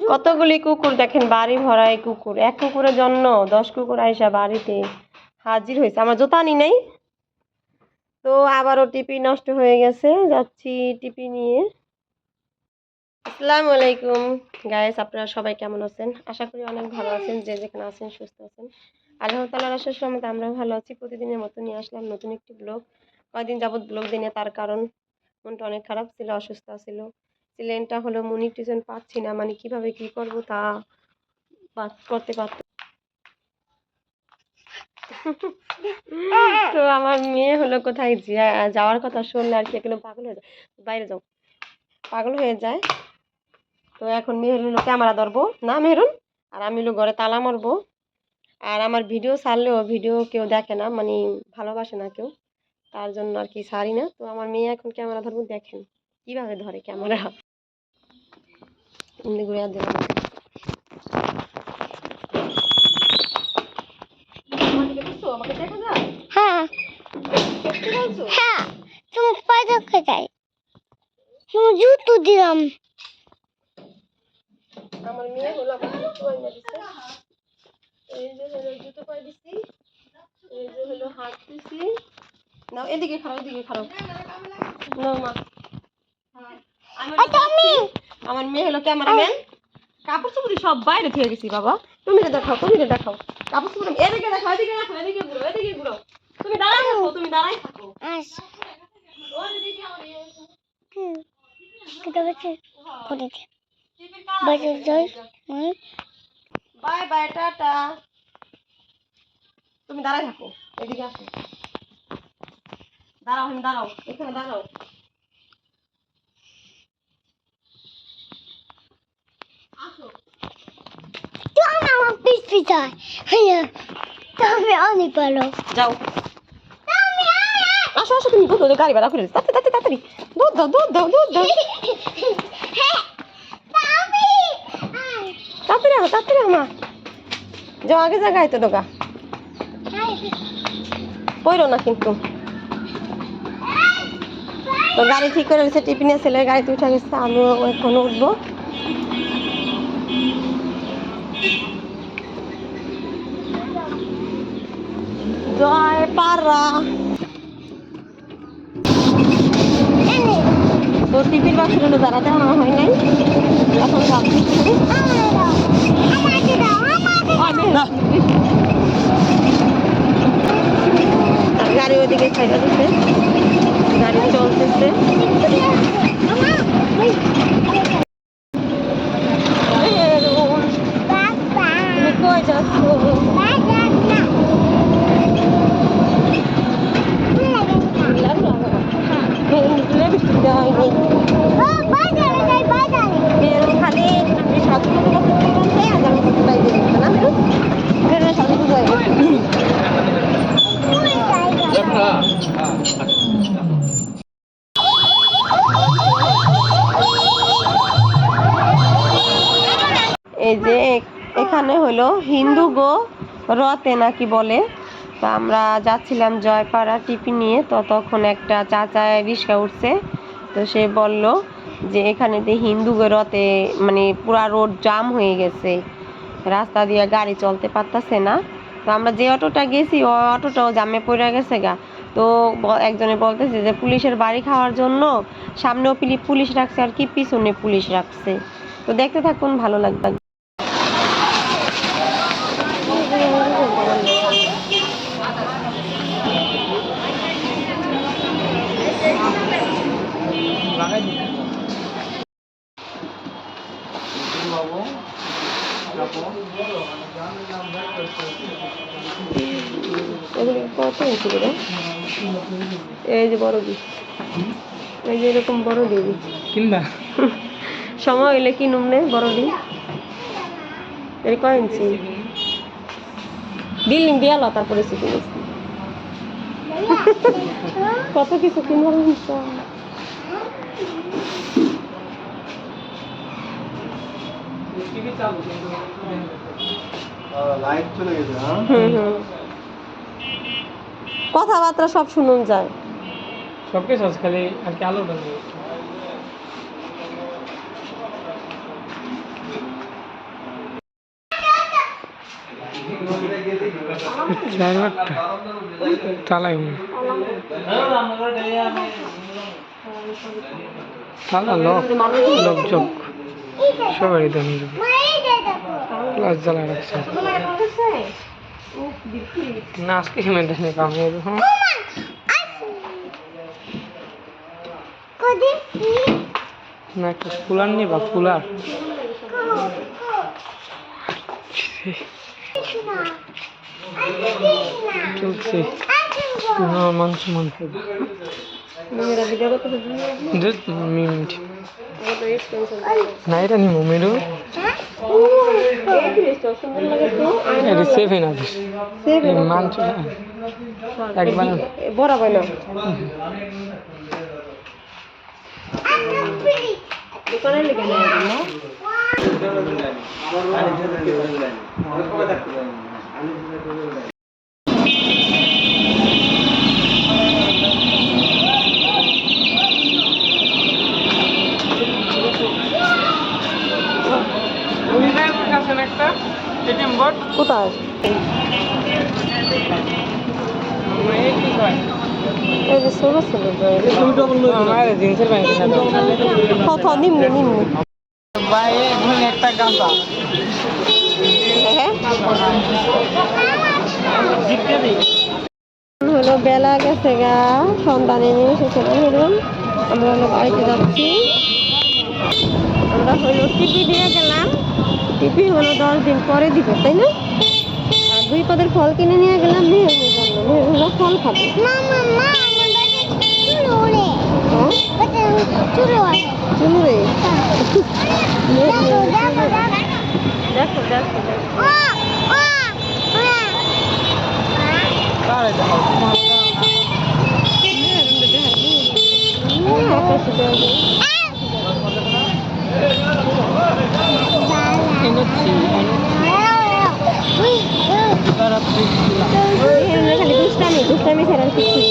জু- কতগুলি কুকুর দেখেন বাড়ি ভরাই কুকুর। এক কুকুরের জন্য দশ কুকুর আইসা বাড়িতে হাজির হয়েছে আমার জুতা নি নেই। তো আবারও টিপি নষ্ট হয়ে গেছে। যাচ্ছি টিপি নিয়ে। আসসালামু আলাইকুম। গায়েস আপনারা সবাই কেমন আছেন? আশা করি অনেক ভালো আছেন যে যেখানে আছেন সুস্থ আছেন। আল্লাহ তাল্লাহ আসার সময় আমরাও ভালো আছি। প্রতিদিনের মতো নিয়ে আসলাম নতুন একটি ব্লগ কয়দিন যাবত ব্লগ দিনে তার কারণ মনটা অনেক খারাপ ছিল অসুস্থ ছিল। সিলেনটা হলো মনিটাইজেশন পাচ্ছি না মানে কীভাবে কি করব তা করতে পারত তো আমার মেয়ে হলো কোথায় যাওয়ার কথা শুনলে আর কি এগুলো পাগল হয়ে যায়। বাইরে যাও। পাগল হয়ে যায়। তো এখন মেয়ে হলো ক্যামেরা ধরবো। না মেহরুন, আর আমি হলো ঘরে তালা মারবো। আর আমার ভিডিও ছাড়লেও ভিডিও কেউ দেখে না মানে ভালোবাসে না কেউ। তার জন্য আর কি ছাড়ি না। তো আমার মেয়ে এখন ক্যামেরা ধরবো, দেখেন। কীভাবে ধরে ক্যামেরা? এমনি ঘুরে আর দেবো না। হ্যাঁ। হ্যাঁ। জুতো দিলাম। আমার মেয়ে হলো আমার জুতো এনে দিছে। এই যে হলো জুতো দিছি। এই যে হলো হাত দিছি। নাও এদিকে খারাপ এদিকে খারাপ নাও মা। আমার মেয়ে হলো ক্যামেরাম্যান। কাপড় চোপড় সব বাইরে থেকে গেছি বাবা। তুমি দেখাও তুমি দেখাও। কাপড় চোপড় এদিকে দেখাও এদিকে এদিকে ঘুরো এদিকে ঘুরো। তুমি দাঁড়াই থাকো তুমি দাঁড়াই থাকো। Bye bye tata. তুমি দাঁড়াই এদিকে আসো। দাঁড়াও দাঁড়াও এখানে দাঁড়াও আসো আমার পিছ হ্যাঁ তুমি অনেক ভালো যাও আসো আসো তুমি দুধ গাড়ি ভাড়া করে তাড়াতাড়ি তাড়াতাড়ি তাড়াতাড়ি দুধ দাও দুধ দাও দুধ দাও তাড়াতাড়ি আহ তাড়াতাড়ি আমা যাও আগে জায়গায় তো দোকা পড়ো না কিন্তু তো গাড়ি ঠিক করে রয়েছে টিফিনে ছেলের গাড়িতে উঠে গেছে আমিও এখন উঠবো জয় পারা তো টিফিন বাক্স হলো দাঁড়াতে আনা হয় নাই এখন গাড়ি ওইদিকে ছাইড়া দিচ্ছে গাড়ি চলতেছে তুমি কই যাচ্ছ লিপস্টিক দেওয়া হয়নি মেয়ের খালি আপনি সাজু করতে আর আমি করতে পাই দিয়ে দিচ্ছে না মেয়ের সাজু করতে এই যে এখানে হলো হিন্দু গো রতে নাকি বলে। তো আমরা যাচ্ছিলাম জয়পাড়া টিফিন নিয়ে, তো তখন একটা চাচা রিক্সা উঠছে, তো সে বলল যে এখানে যে হিন্দু রতে মানে পুরা রোড জাম হয়ে গেছে, রাস্তা দিয়ে গাড়ি চলতে পারতাছে না। তো আমরা যে অটোটা গেছি, ও অটোটাও জামে পড়ে গেছে গা। তো একজনে বলতেছে যে পুলিশের বাড়ি খাওয়ার জন্য সামনেও পিলি- পুলিশ রাখছে আর কি, পিছনে পুলিশ রাখছে। তো দেখতে থাকুন, ভালো লাগবে। কত করে এই যে বড় এই যে এরকম বড় দিবি কিনবা সময় হইলে কিনুম নে বড় দিই এর কয় ইঞ্চি? বিল্ডিং তারপরে শিখে গেছি কত কিছু কিনবার কথাবার্তা সব শুনুন যায়। সবকে কিছু খালি আর কি আলোটা নেই। লোক সবাই দাম প্লাস জ্বালা রাখছে। না আজকে সিমেন্ট নিয়ে কাম হবে হ্যাঁ? না একটা কুলার নিবা কুলার চলছে। হ্যাঁ মাংস মাংস। মেয়েরা না এটা নিমো মেরু। এটা সেভেন আছে এই মাংস একবার। বড় হয় না দোকানে লেগে না। কত নিম্নে নিম্নে। ভাই এখানে একটা গাঁজা হ্যাঁ? জিততে দিই। হলো বেলা গেছে গা সন্ধ্যা নেমে এসেছে ধরুন। আমরা হলো বাড়িতে যাচ্ছি। আমরা হলো টিপি দিয়ে গেলাম। টিপি হলো দশ দিন পরে দিবে তাই না? আর দুই পদের ফল কিনে নিয়ে গেলাম জন্য হলো ফল খাবে। মা আমার বাড়ি চুল ওড়ে হ্যাঁ চুল ওড়ে চুল রে দেখো দেখো দেখো দেখো দেখো দেখো ও ও কার এটা আকাশে দেওয়া যায়। এনেছি তারা মেহেরুনের খালি দুষ্টামি দুষ্টামি ছাড়া আর কিছু নেই।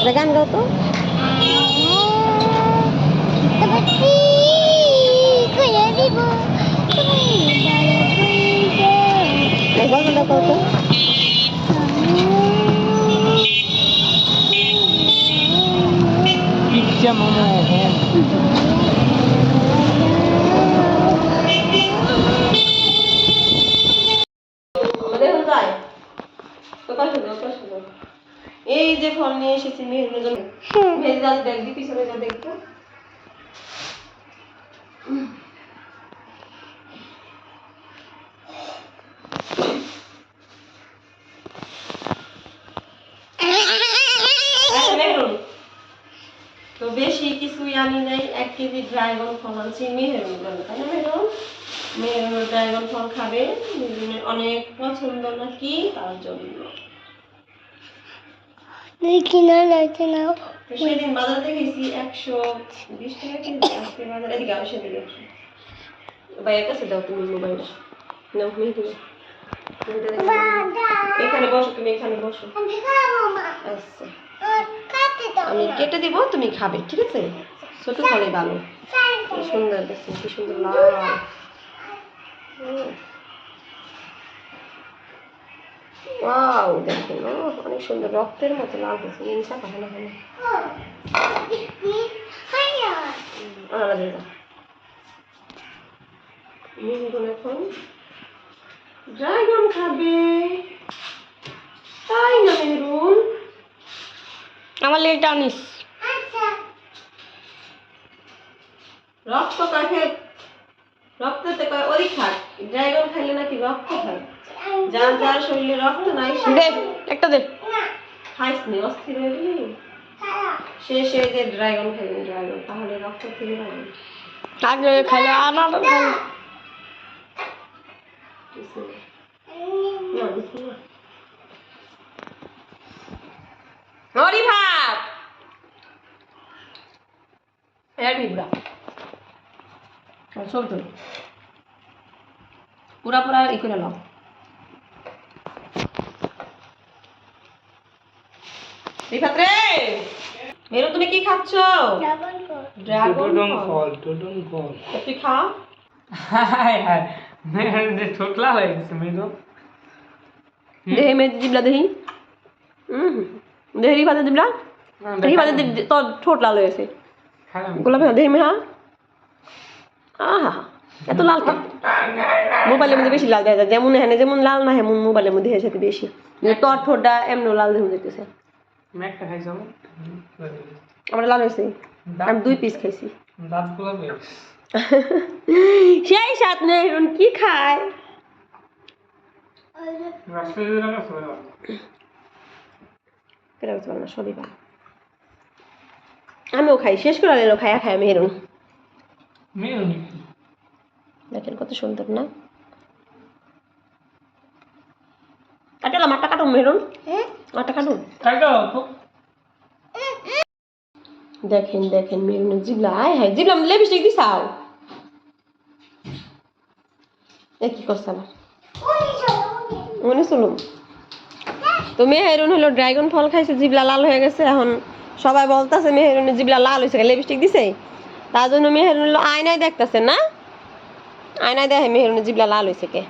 একটা গান গাও তো এই গল্পটা কও তো পিজ্জা মোমো হ্যাঁ দেখুন যাই তো কষ্ট দাও কষ্ট দাও এই যে ফল নিয়ে এসেছি দেখবি পিছনে যা তো বেশি কিছুই আনি নাই। এক কেজি ড্রাগন ফল আনছি জন্য তাই না ড্রাগন ফল খাবে। অনেক পছন্দ নাকি? তার জন্য। কিনা লাগছে না সেদিন বাজার একশো বিশ টাকা কেজি আজকে বাজার এদিকে আসে দিকে ভাইয়ের কাছে দাও তুমি মোবাইলটা দেখে দাও। এখানে বসো তুমি এখানে বসো। আচ্ছা। আমি কেটে দিব তুমি খাবে ঠিক আছে? ছোট ফলে ভালো সুন্দর দেখছি কি সুন্দর লাল। ওয়াও দেখুন অনেক সুন্দর। রক্তের মতো লাল হয়েছে এখন। ড্রাগন খাবে। তাই না আমার লেগটা আনিস রক্ত কাকে রক্ত তো কয় ওই খাক। ড্রাগন খাইলে নাকি রক্ত খায় যার যার শরীরে রক্ত নাই দে একটা দে। খাইস নি অস্থির হয়ে গেলি? সে সে যে ড্রাগন খাইলেন ড্রাগন তাহলে রক্ত থেকে পাবেন আগে খাইলে আনার খাইলে হরি ভাত! এর বিবরা। সব তো পুরা পুরা ই করে নাও। রিফাত রে মেরু তুমি কি খাচ্ছ? ড্রাগন ফল। ফল ডোডন ফল তা তুই খা হায় হায় ঠোঁট লাল হয়ে গেছে মেয়েরও দেহি মেয়ে জিবলা দেহি হুম দেহি ভাজা জিবলা দেহি ভাজা তোর ঠোঁট লাল হয়েছে গোলাপি হ্যাঁ দেহি মেহা আহা এত লাল মোবাইলের মধ্যে বেশি লাল দেখা যায় যেমন এখানে যেমন লাল না হেমন মোবাইলের মধ্যে এসে বেশি তোর ঠোঁটটা এমন লাল দেখা যেতেছে একটা খাইছো আমার লাল হয়েছে। আমি দুই পিস খাইছি। দাঁত সেই সাত নেই কি খায়? কেটে আমিও খাই শেষ করে এলো খায়া খায় মেহরুন। দেখেন কত সুন্দর না? কাটালাম আটটা কাটুন মেহরুন। হ্যাঁ? আটটা কাটুন দেখেন দেখেন মেরুনের জিবলা। আয় হায় জিবলা লিপস্টিক দিছাও। এ কি করছ আবার? মনে তো মেহেরুন হলো ড্রাগন ফল খাইছে জিবলা লাল হয়ে গেছে। এখন সবাই বলতেছে মেহেরুনের জিবলা লাল হয়েছে লিপস্টিক দিছে? তার জন্য মেহেরুন হলো আয়নায় দেখতেছে না? আয়নায় দেখে মেহেরুনের জিবলা লাল হয়েছে কে?